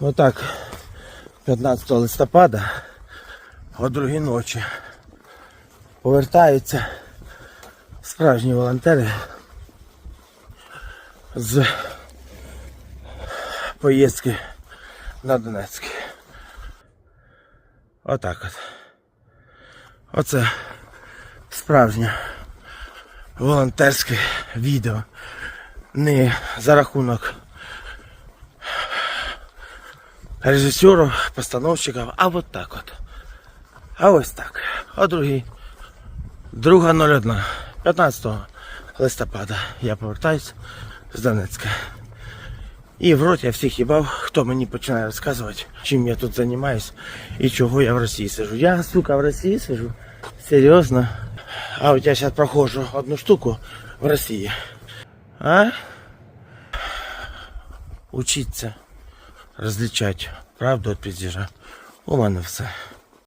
Отак, 15 листопада, о другій ночі, повертаються справжні волонтери з поїздки на Донецьк. Отак от. Оце справжнє волонтерське відео. Не за рахунок режисерів, постановщиків, а от так от. А ось так. О другій. Друга 01. 15 листопада я повертаюсь з Донецька. І в рот я всіх їбав, хто мені починає розказувати, чим я тут займаюсь і чого я в Росії сижу. Я, сука, в Росії сижу. Серйозно. А от я зараз проходжу одну штуку в Росії. А? Учиться розлічати правду від піздіжа. У мене все.